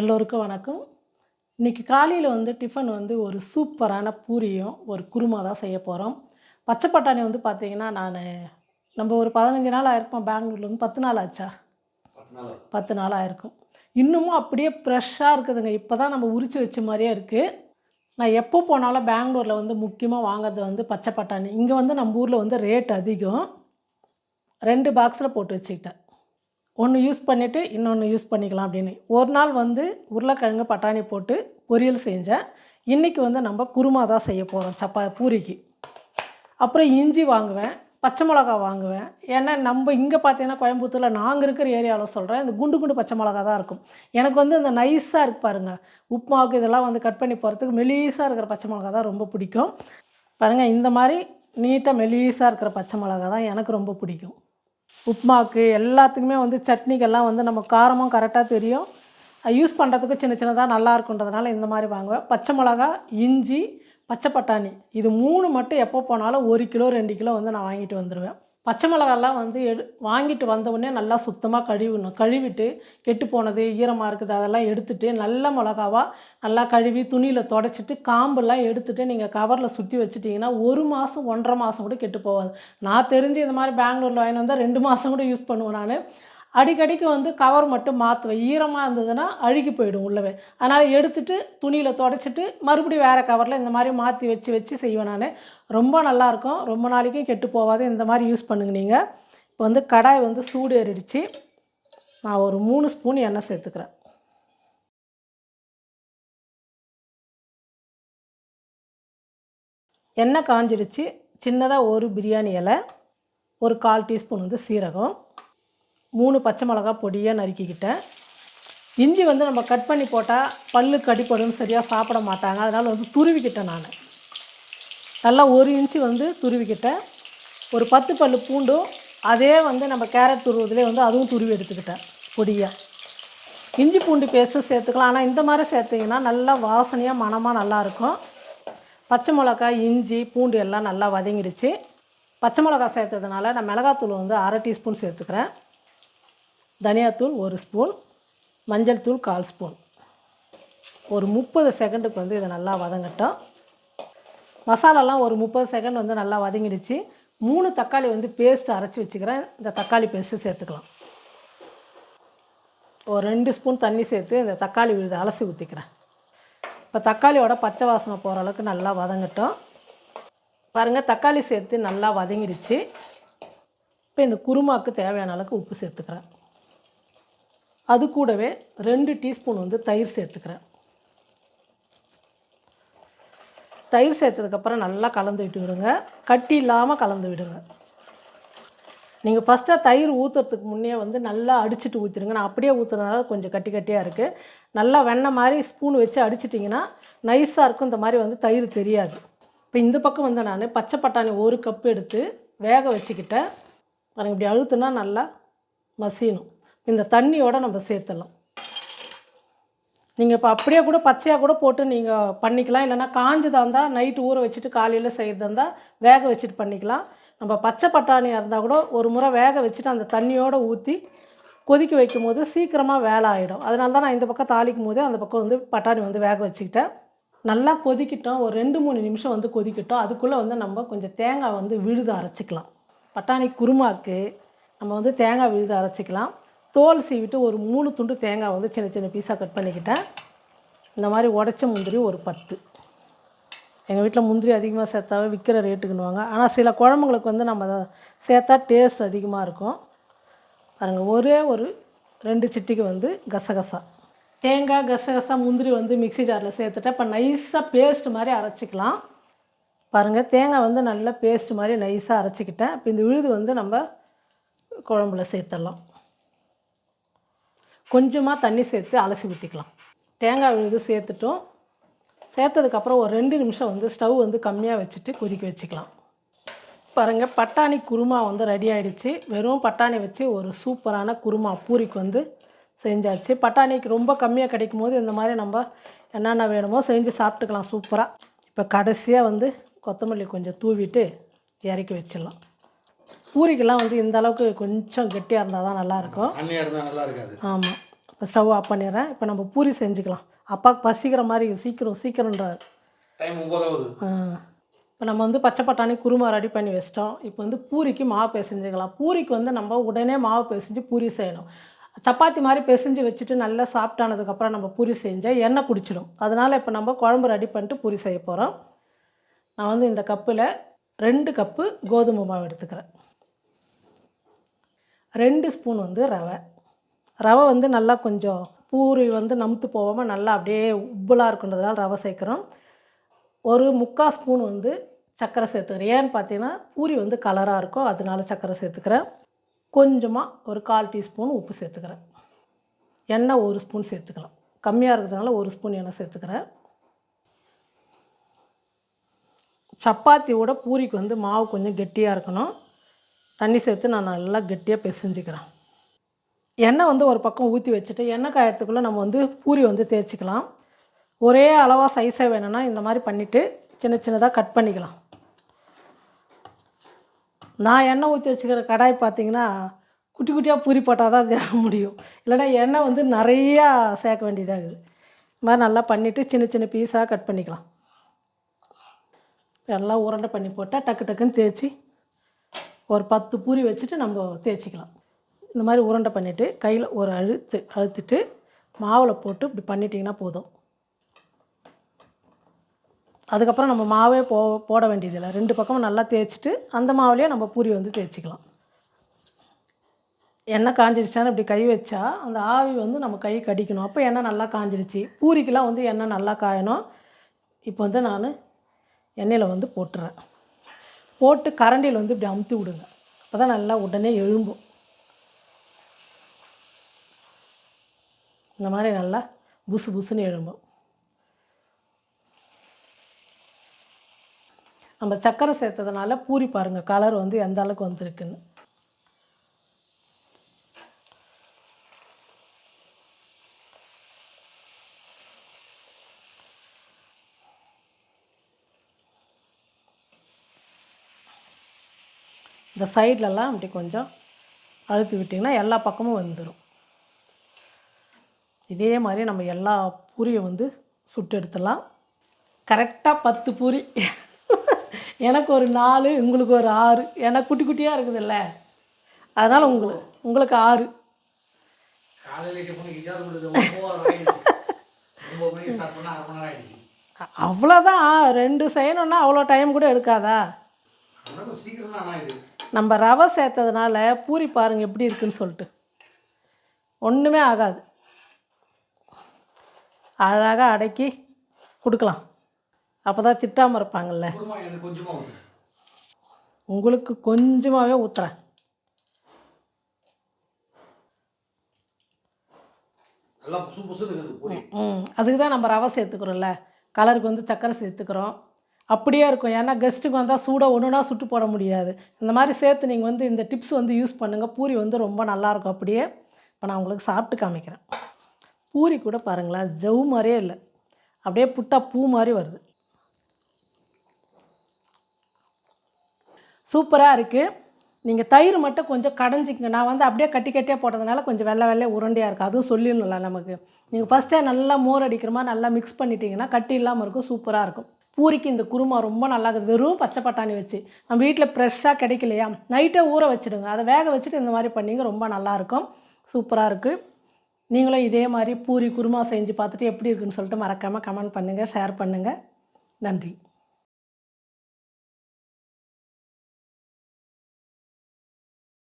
எல்லோருக்கும் வணக்கம். இன்றைக்கி காலையில் வந்து டிஃபன் வந்து ஒரு சூப்பரான பூரியும் ஒரு குருமா தான் செய்ய போகிறோம் பச்சை பட்டாணி வந்து பார்த்தீங்கன்னா நான் நம்ம ஒரு பதினஞ்சு நாள் ஆயிருப்போம் பெங்களூர்ல வந்து பத்து நாள் ஆச்சா? பத்து நாள் ஆயிருக்கும். இன்னமும் அப்படியே ஃப்ரெஷ்ஷாக இருக்குதுங்க. இப்போ தான் நம்ம உரிச்சு வச்ச மாதிரியே இருக்குது நான் எப்போ போனாலும் பெங்களூரில் வந்து முக்கியமாக வாங்குறது வந்து பச்சை பட்டாணி. இங்கே வந்து நம்ம ஊரில் வந்து ரேட் அதிகம். ரெண்டு பாக்ஸில் போட்டு வச்சுக்கிட்டேன். ஒன்று யூஸ் பண்ணிவிட்டு இன்னொன்று யூஸ் பண்ணிக்கலாம் அப்படின்னு. ஒரு நாள் வந்து உருளைக்கிழங்கு பட்டாணி போட்டு பொரியல் செஞ்சேன். இன்றைக்கி வந்து நம்ம குருமா தான் செய்ய போகிறோம் சப்பா பூரிக்கு. அப்புறம் இஞ்சி வாங்குவேன் பச்சை மிளகா வாங்குவேன். ஏன்னா நம்ம இங்கே பார்த்தீங்கன்னா கோயம்புத்தூரில் நாங்கள் இருக்கிற ஏரியாவில் சொல்கிறேன் இந்த குண்டு குண்டு பச்சை மிளகா தான் இருக்கும். எனக்கு வந்து இந்த நைஸாக இருக்கு பாருங்கள் உப்புமாவுக்கு இதெல்லாம் வந்து கட் பண்ணி போகிறதுக்கு மெலீஸாக இருக்கிற பச்சை மிளகா தான் ரொம்ப பிடிக்கும். பாருங்கள் இந்த மாதிரி நீட்டாக மெலீஸாக இருக்கிற பச்சை மிளகா தான் எனக்கு ரொம்ப பிடிக்கும். உப்புமாவுக்கு எல்லாத்துக்குமே வந்து சட்னிக்கெல்லாம் வந்து நம்ம காரமும் கரெக்டாக தெரியும். யூஸ் பண்ணுறதுக்கு சின்ன சின்னதாக நல்லா இருக்குன்றதுனால இந்த மாதிரி வாங்குவேன். பச்சை மிளகா இஞ்சி பச்சை பட்டாணி. இது மூணு மட்டும் எப்போ போனாலும் ஒரு கிலோ ரெண்டு கிலோ வந்து நான் வாங்கிட்டு வந்துடுவேன் பச்சை மிளகாலாம் வந்து எடு வாங்கிட்டு வந்தவுடனே நல்லா சுத்தமாக கழுவிடணும். கழுவிட்டு கெட்டு போனது ஈரமாக இருக்குது அதெல்லாம் எடுத்துட்டு நல்ல மிளகாவாக நல்லா கழுவி துணியில் தொடச்சிட்டு காம்பெல்லாம் எடுத்துகிட்டு நீங்கள் கவரில் சுற்றி வச்சுட்டிங்கன்னா ஒரு மாதம் ஒன்றரை மாதம் கூட கெட்டு போகாது. நான் தெரிஞ்சு இந்த மாதிரி பெங்களூரில் வாங்கி வந்தால் ரெண்டு மாதம் கூட யூஸ் பண்ணுவேன் நான். அடிக்கடிக்கு வந்து கவர் மட்டும் மாற்றுவேன் ஈரமாக இருந்ததுன்னா அழுகி போயிடும் உள்ளவே. அதனால் எடுத்துட்டு துணியில் தொடச்சிட்டு மறுபடியும் வேறு கவரில் இந்த மாதிரி மாற்றி வச்சு வச்சு செய்வேன் நான். ரொம்ப நல்லாயிருக்கும் ரொம்ப நாளைக்கும் கெட்டு போகாது. இந்த மாதிரி யூஸ் பண்ணுங்க நீங்கள் இப்போ வந்து கடாய் வந்து சூடு ஏறிடுச்சு. நான் ஒரு மூணு ஸ்பூன் எண்ணெய் சேர்த்துக்கிறேன். எண்ணெய் காஞ்சிடுச்சு. சின்னதாக ஒரு பிரியாணி இலை ஒரு கால் டீஸ்பூன் வந்து சீரகம். மூணு பச்சை மிளகா பொடியாக நறுக்கிக்கிட்டேன். இஞ்சி வந்து நம்ம கட் பண்ணி போட்டால் பல்லு கடிப்படும் சரியாக சாப்பிட மாட்டாங்க. அதனால் வந்து துருவிக்கிட்டேன் நான். நல்லா ஒரு இன்ச்சு வந்து துருவிக்கிட்டேன். ஒரு பத்து பல் பூண்டும் அதே வந்து நம்ம கேரட் துருவதுலேயே வந்து அதுவும் துருவி எடுத்துக்கிட்டேன் பொடியாக இஞ்சி பூண்டு பேஸ்ட்டும் சேர்த்துக்கலாம். ஆனால் இந்த மாதிரி சேர்த்திங்கன்னா நல்லா வாசனையாக மணமாக நல்லாயிருக்கும் பச்சை மிளகாய் இஞ்சி பூண்டு எல்லாம் நல்லா வதங்கிடுச்சு. பச்சை மிளகாய் சேர்த்ததுனால நான் மிளகாத்தூள் வந்து அரை டீஸ்பூன் சேர்த்துக்கிறேன். தனியாத்தூள் ஒரு ஸ்பூன் மஞ்சள் தூள் கால் ஸ்பூன். ஒரு முப்பது செகண்டுக்கு வந்து இதை நல்லா வதங்கட்டும். மசாலாலாம் ஒரு முப்பது செகண்ட் வந்து நல்லா வதங்கிடுச்சு. மூணு தக்காளி வந்து பேஸ்ட் அரைச்சி வச்சுக்கிறேன். இந்த தக்காளி பேஸ்ட்டு சேர்த்துக்கலாம். ஒரு ரெண்டு ஸ்பூன் தண்ணி சேர்த்து இந்த தக்காளி விழுது அலசி ஊற்றிக்கிறேன் இப்போ தக்காளியோட பச்சை வாசனை போகிற அளவுக்கு நல்லா வதங்கட்டும். பாருங்கள் தக்காளி சேர்த்து நல்லா வதங்கிடுச்சு. இப்போ இந்த குருமாவுக்கு தேவையான அளவுக்கு உப்பு சேர்த்துக்கிறேன். அது கூடவே ரெண்டு டீஸ்பூன் வந்து தயிர் சேர்த்துக்கிறேன். தயிர் சேர்த்ததுக்கப்புறம் நல்லா கலந்து விட்டு விடுங்க கட்டி இல்லாமல் கலந்து விடுங்க. நீங்கள் ஃபஸ்ட்டாக தயிர் ஊற்றுறதுக்கு முன்னே வந்து நல்லா அடிச்சிட்டு ஊற்றிடுங்க நான் அப்படியே ஊற்றுறதுனால கொஞ்சம் கட்டி கட்டியாக இருக்குது நல்லா வெண்ணெய் மாதிரி ஸ்பூன் வச்சு அடிச்சிட்டிங்கன்னா நைஸாக இருக்கும். இந்த மாதிரி வந்து தயிர் தெரியாது. இப்போ இந்த பக்கம் வந்து நான் பச்சை பட்டாணி ஒரு கப் எடுத்து வேக வச்சுக்கிட்டேன். பாருங்கள் இப்படி அழுத்துனா நல்லா மசியணும். இந்த தண்ணியோடு நம்ம சேர்த்துடலாம். நீங்கள் இப்போ அப்படியே கூட பச்சையாக கூட போட்டு நீங்கள் பண்ணிக்கலாம். இல்லைன்னா காஞ்சதாக இருந்தால் நைட்டு ஊற வச்சுட்டு காலையில் செய்கிறதா இருந்தால் வேக வச்சுட்டு பண்ணிக்கலாம். நம்ம பச்சை பட்டாணியாக இருந்தால் கூட ஒரு முறை வேக வச்சுட்டு அந்த தண்ணியோடு ஊற்றி கொதிக்க வைக்கும் போது சீக்கிரமாக வேலை ஆகிடும் அதனால தான் நான் இந்த பக்கம் தாளிக்கும் போதே அந்த பக்கம் வந்து பட்டாணி வந்து வேக வச்சுக்கிட்டேன். நல்லா கொதிக்கிட்டோம். ஒரு ரெண்டு மூணு நிமிஷம் வந்து கொதிக்கிட்டோம். அதுக்குள்ளே வந்து நம்ம கொஞ்சம் தேங்காய் வந்து விழுது அரைச்சிக்கலாம். பட்டாணி குருமாக்கு நம்ம வந்து தேங்காய் விழுது அரைச்சிக்கலாம். தோல் சீவிட்டு ஒரு மூணு துண்டு தேங்காய் வந்து சின்ன சின்ன பீஸாக கட் பண்ணிக்கிட்டேன் இந்த மாதிரி உடச்ச முந்திரி ஒரு பத்து. எங்கள் வீட்டில் முந்திரி அதிகமாக சேர்த்தாவே விற்கிற ரேட்டுக்குன்னுவாங்க ஆனால் சில குழம்புங்களுக்கு வந்து நம்ம அதை சேர்த்தா டேஸ்ட் அதிகமாக இருக்கும். பாருங்கள் ஒரே ஒரு ரெண்டு சிட்டிக்கு வந்து கசகசா. தேங்காய் கசகசா முந்திரி வந்து மிக்ஸி ஜாரில் சேர்த்துட்டேன் இப்போ நைஸாக பேஸ்ட் மாதிரி அரைச்சிக்கலாம். பாருங்கள் தேங்காய் வந்து நல்லா பேஸ்ட் மாதிரி நைஸாக அரைச்சிக்கிட்டேன் இப்போ இந்த விழுது வந்து நம்ம குழம்புல சேர்த்துடலாம். கொஞ்சமாக தண்ணி சேர்த்து அலசி ஊற்றிக்கலாம் தேங்காய் விழுது சேர்த்துட்டோம். சேர்த்ததுக்கப்புறம் ஒரு ரெண்டு நிமிஷம் வந்து ஸ்டவ் வந்து கம்மியாக வச்சுட்டு கொதிக்க வச்சுக்கலாம். பாருங்கள் பட்டாணி குருமா வந்து ரெடி ஆகிடுச்சு வெறும் பட்டாணி வச்சு ஒரு சூப்பரான குருமா பூரிக்கு வந்து செஞ்சாச்சு. பட்டாணிக்கு ரொம்ப கம்மியாக கிடைக்கும் போது இந்த மாதிரி நம்ம என்னென்ன வேணுமோ செஞ்சு சாப்பிட்டுக்கலாம் சூப்பராக இப்போ கடைசியாக வந்து கொத்தமல்லி கொஞ்சம் தூவிட்டு இறக்கி வச்சிடலாம். பூரிக்கெல்லாம் வந்து இந்த அளவுக்கு கொஞ்சம் கெட்டியாக இருந்தால் தான் நல்லாயிருக்கும். நல்லா இருக்காது. ஆமாம் இப்போ ஸ்டவ் ஆஃப் பண்ணிடுறேன். இப்போ நம்ம பூரி செஞ்சுக்கலாம். அப்பாவுக்கு பசிக்கிற மாதிரி சீக்கிரம் சீக்கிரன்றார் டைம் ஒம்பதாவது இப்போ நம்ம வந்து பச்சை பட்டாணி குருமா ரெடி பண்ணி வச்சிட்டோம். இப்போ வந்து பூரிக்கு மாவு பிசைஞ்சுக்கலாம். பூரிக்கு வந்து நம்ம உடனே மாவு பிசைஞ்சு பூரி செய்யணும். சப்பாத்தி மாதிரி பிசைஞ்சு வச்சுட்டு நல்லா சாப்பிட்டானதுக்கப்புறம் நம்ம பூரி செஞ்சால் எண்ணெய் குடிச்சிடும். அதனால் இப்போ நம்ம குழம்பு ரெடி பண்ணிட்டு பூரி செய்ய போகிறோம் நான் வந்து இந்த கப்பில் ரெண்டு கப்பு கோதுமை மாவு எடுத்துக்கிறேன். ரெண்டு ஸ்பூன் வந்து ரவை. ரவை வந்து நல்லா கொஞ்சம் பூரி வந்து நமுத்து போகாமல் நல்லா அப்படியே உப்பலாக இருக்குன்றதுனால ரவை சேர்க்குறோம். ஒரு முக்கால் ஸ்பூன் வந்து சர்க்கரை சேர்த்துக்கிறேன். ஏன்னு பார்த்தீங்கன்னா பூரி வந்து கலராக இருக்கும் அதனால சர்க்கரை சேர்த்துக்கிறேன். கொஞ்சமாக ஒரு கால் டீஸ்பூன் உப்பு சேர்த்துக்கிறேன். எண்ணெய் ஒரு ஸ்பூன் சேர்த்துக்கலாம். கம்மியாக இருக்கிறதுனால ஒரு ஸ்பூன் எண்ணெய் சேர்த்துக்கிறேன். சப்பாத்தியோட பூரிக்கு வந்து மாவு கொஞ்சம் கெட்டியாக இருக்கணும். தண்ணி சேர்த்து நான் நல்லா கெட்டியாக பிசைஞ்சிக்கிறேன். எண்ணெய் வந்து ஒரு பக்கம் ஊற்றி வச்சுட்டு எண்ணெய் காயத்துக்குள்ளே நம்ம வந்து பூரி வந்து தேய்ச்சிக்கலாம். ஒரே அளவாக சைஸாக வேணும்னா இந்த மாதிரி பண்ணிவிட்டு சின்ன சின்னதாக கட் பண்ணிக்கலாம். நான் எண்ணெய் ஊற்றி வச்சுக்கிற கடாய் பார்த்தீங்கன்னா குட்டி குட்டியாக பூரி போட்டால் தான் தேக முடியும். இல்லைன்னா எண்ணெய் வந்து நிறையா சேர்க்க வேண்டியதாகுது இது மாதிரி நல்லா பண்ணிவிட்டு சின்ன சின்ன பீஸாக கட் பண்ணிக்கலாம். எல்லாம் உருண்டை பண்ணி போட்டால் டக்கு டக்குன்னு தேய்ச்சி ஒரு பத்து பூரி வச்சுட்டு நம்ம தேய்ச்சிக்கலாம். இந்த மாதிரி உருண்டை பண்ணிவிட்டு கையில் ஒரு அழுத்து அழுத்திட்டு மாவில் போட்டு இப்படி பண்ணிட்டிங்கன்னா போதும். அதுக்கப்புறம் நம்ம மாவே போ போட வேண்டியதில்லை. ரெண்டு பக்கமும் நல்லா தேய்ச்சிட்டு அந்த மாவுலேயே நம்ம பூரி வந்து தேய்ச்சிக்கலாம். எண்ணெய் காஞ்சிடுச்சான்னு இப்படி கை வச்சா அந்த ஆவி வந்து நம்ம கை கடிக்கணும் அப்போ எண்ணெய் நல்லா காஞ்சிடுச்சு பூரிக்கெலாம் வந்து எண்ணெய் நல்லா காயணும். இப்போ வந்து நான் எண்ணெயில் வந்து போட்டுறேன். போட்டு கரண்டியில் வந்து இப்படி அமுத்தி விடுங்க. அப்போ தான் நல்லா உடனே எழும்பும். இந்த மாதிரி நல்லா புசு புசுன்னு எழும்பும். நம்ம சர்க்கரை சேர்த்ததுனால பூரி பாருங்கள் கலர் வந்து எந்த அளவுக்கு வந்திருக்குன்னு. இந்த சைட்லலாம் அப்படி கொஞ்சம் அழுத்தி விட்டிங்கன்னா எல்லா பக்கமும் வந்துடும் இதே மாதிரி நம்ம எல்லா பூரியும் வந்து சுட்டு எடுத்துடலாம். கரெக்டாக பத்து பூரி. எனக்கு ஒரு நாலு உங்களுக்கு ஒரு ஆறு. ஏன்னா குட்டி குட்டியாக இருக்குதுல்ல. அதனால் உங்களுக்கு உங்களுக்கு ஆறு. அவ்வளோதான் ரெண்டு செய்யணுன்னா அவ்வளோ டைம் கூட எடுக்காதா? நம்ம ரவை சேர்த்ததுனால பூரி பாருங்கள் எப்படி இருக்குன்னு சொல்லிட்டு. ஒன்றுமே ஆகாது. அழகாக அடக்கி கொடுக்கலாம். அப்போ தான் திட்டாமல் ஊற்று உங்களுக்கு கொஞ்சமாகவே ஊற்றுறேன் ம் அதுக்கு தான் நம்ம ரவை சேர்த்துக்கிறோம்ல. கலருக்கு வந்து சர்க்கரை சேர்த்துக்கிறோம். அப்படியே இருக்கும். ஏன்னா கெஸ்ட்டுக்கு வந்தால் சூடாக ஒன்றுனா சுட்டு போட முடியாது. இந்த மாதிரி சேர்த்து நீங்கள் வந்து இந்த டிப்ஸ் வந்து யூஸ் பண்ணுங்கள் பூரி வந்து ரொம்ப நல்லாயிருக்கும் அப்படியே. இப்போ நான் உங்களுக்கு சாப்பிட்டு காமிக்கிறேன். பூரி கூட பாருங்களேன் ஜவு மாதிரியே இல்லை. அப்படியே புட்டா பூ மாதிரி வருது. சூப்பராக இருக்குது நீங்கள் தயிர் மட்டும் கொஞ்சம் கடைஞ்சிக்கங்க. நான் வந்து அப்படியே கட்டி கட்டியாக போட்டதுனால கொஞ்சம் வெள்ளை வெள்ளை உருண்டையாக இருக்குது அதுவும் சொல்லிடணும்ல நமக்கு. நீங்கள் ஃபஸ்ட்டே நல்லா மோர் அடிக்கிற மாதிரி நல்லா மிக்ஸ் பண்ணிட்டீங்கன்னா கட்டி இல்லாமல் இருக்கும். சூப்பராக இருக்கும். பூரிக்கு இந்த குருமா ரொம்ப நல்லா இருக்குது வெறும் பச்சை பட்டாணி வச்சு. நம்ம வீட்டில் ஃப்ரெஷ்ஷாக கிடைக்கலையா? நைட்டே ஊற வச்சுடுங்க. அதை வேக வச்சுட்டு இந்த மாதிரி பண்ணிங்க ரொம்ப நல்லாயிருக்கும் சூப்பராக இருக்குது நீங்களும் இதே மாதிரி பூரி குருமா செஞ்சு பார்த்துட்டு எப்படி இருக்குன்னு சொல்லிட்டு மறக்காமல் கமெண்ட் பண்ணுங்கள் ஷேர் பண்ணுங்கள் நன்றி.